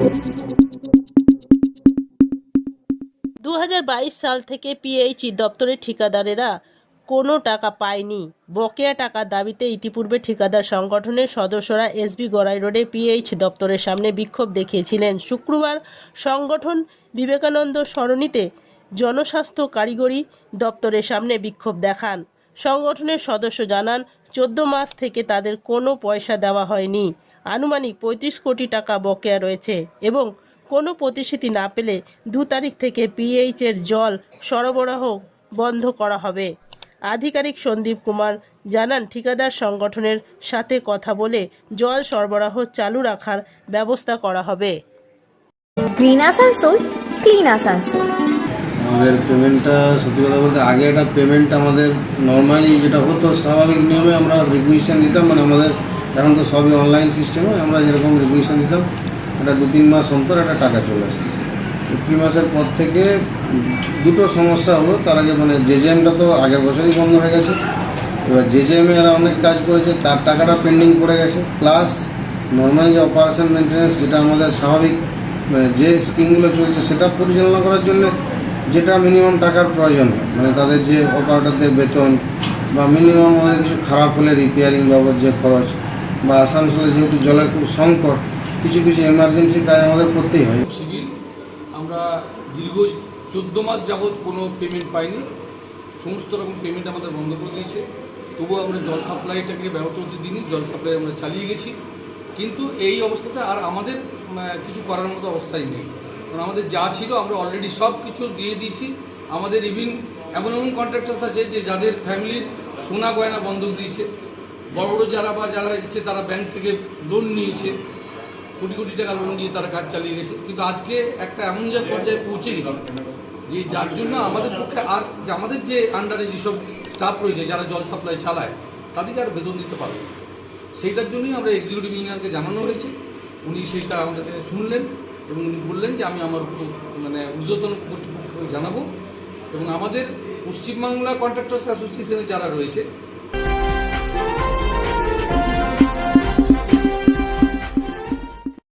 2022 সাল থেকে পিএইচই দপ্তরের ঠিকাদারেরা কোনো টাকা পায়নি। বকেয়া টাকা দাবিতে ইতিপূর্বে ঠিকাদার সংগঠনের সদস্যরা এসবি গড়াই রোডে পিএইচ দপ্তরের সামনে বিক্ষোভ দেখিয়েছিলেন। শুক্রবার সংগঠন বিবেকানন্দ সরণিতে জনস্বাস্থ্য কারিগরি দপ্তরের সামনে বিক্ষোভ দেখান। সংগঠনের সদস্য জানান, চোদ্দ মাস থেকে তাদের কোনো পয়সা দেওয়া হয়নি। আনুমানিক পঁয়ত্রিশ কোটি টাকা বকেয়া রয়েছে এবং কোনো প্রতিশ্রুতি না পেলে দু তারিখ থেকে পিএইচ এর জল সরবরাহ বন্ধ করা হবে। আধিকারিক সন্দীপ কুমার জানান ঠিকাদার সংগঠনের সাথে কথা বলে জল সরবরাহ চালু রাখার ব্যবস্থা করা হবে। গ্রিন আসানসোল ক্লিন আসানসোল আমাদের পেমেন্টটা সত্যি কথা বলতে আগে একটা পেমেন্ট আমাদের নর্মালি যেটা হতো স্বাভাবিক নিয়মে আমরা রিকুইশন দিতাম মানে আমাদের এখন তো সবই অনলাইন সিস্টেমে আমরা যেরকম রিকুইশন দিতাম এটা দু তিন মাস অন্তর একটা টাকা চলে আসতো। এপ্রিল মাসের পর থেকে দুটো সমস্যা হলো, তার আগে মানে জেজেএমটা তো আগের বছরই বন্ধ হয়ে গেছে। এবার জে জে জেজেএমে এরা অনেক কাজ করেছে, তার টাকাটা পেন্ডিং পড়ে গেছে। প্লাস নর্মালি যে অপারেশন মেনটেন্যান্স যেটা আমাদের স্বাভাবিক মানে যে স্কিমগুলো চলছে সেটা পরিচালনা করার জন্য যেটা মিনিমাম টাকার প্রয়োজন হয় মানে তাদের যে অপারেটরদের বেতন বা মিনিমাম আমাদের কিছু খারাপ হলে রিপেয়ারিং বাবদ যে খরচ বা আসানসোলে যেহেতু জলের খুব সংকট, কিছু কিছু এমার্জেন্সি কাজ আমাদের করতেই হয়। সিভিল, আমরা দীর্ঘ চোদ্দ মাস যাবৎ কোনো পেমেন্ট পাইনি। সমস্ত রকম পেমেন্ট আমাদের বন্ধ করে দিয়েছে। তবুও আমরা জল সাপ্লাইটাকে ব্যাহত হতে দিইনি, জল সাপ্লাই আমরা চালিয়ে গেছি। কিন্তু এই অবস্থাতে আর আমাদের কিছু করার মতো অবস্থাই নেই। কারণ আমাদের যা ছিল আমরা অলরেডি সব কিছু দিয়ে দিয়েছি। আমাদের ইভিন এমন এমন কন্ট্রাক্টার্স আছে যে যাদের ফ্যামিলির সোনা গয়না বন্ধক দিয়েছে। বড় বড় যারা বা যারা এসেছে, তারা ব্যাংক থেকে লোন নিয়েছে। কোটি কোটি টাকা লোন দিয়ে তারা কাজ চালিয়ে গেছে। কিন্তু আজকে একটা এমন যে পর্যায়ে পৌঁছে গেছে যে যার জন্য আমাদের পক্ষে আর আমাদের যে আন্ডারে যেসব স্টাফ রয়েছে, যারা জল সাপ্লাই চালায়, তাদেরকে আর বেতন দিতে পারবে। সেইটার জন্যই আমরা এক্সিকিউটিভ ইঞ্জিনিয়ারকে জানানো হয়েছে। উনি সেইটা আমাদের কাছে শুনলেন এবং উনি বললেন যে আমি আমার মানে ঊর্ধ্বতন কর্তৃপক্ষকে জানাব। এবং আমাদের পশ্চিমবাংলা কন্ট্রাক্টার্স অ্যাসোসিয়েশনে যারা রয়েছে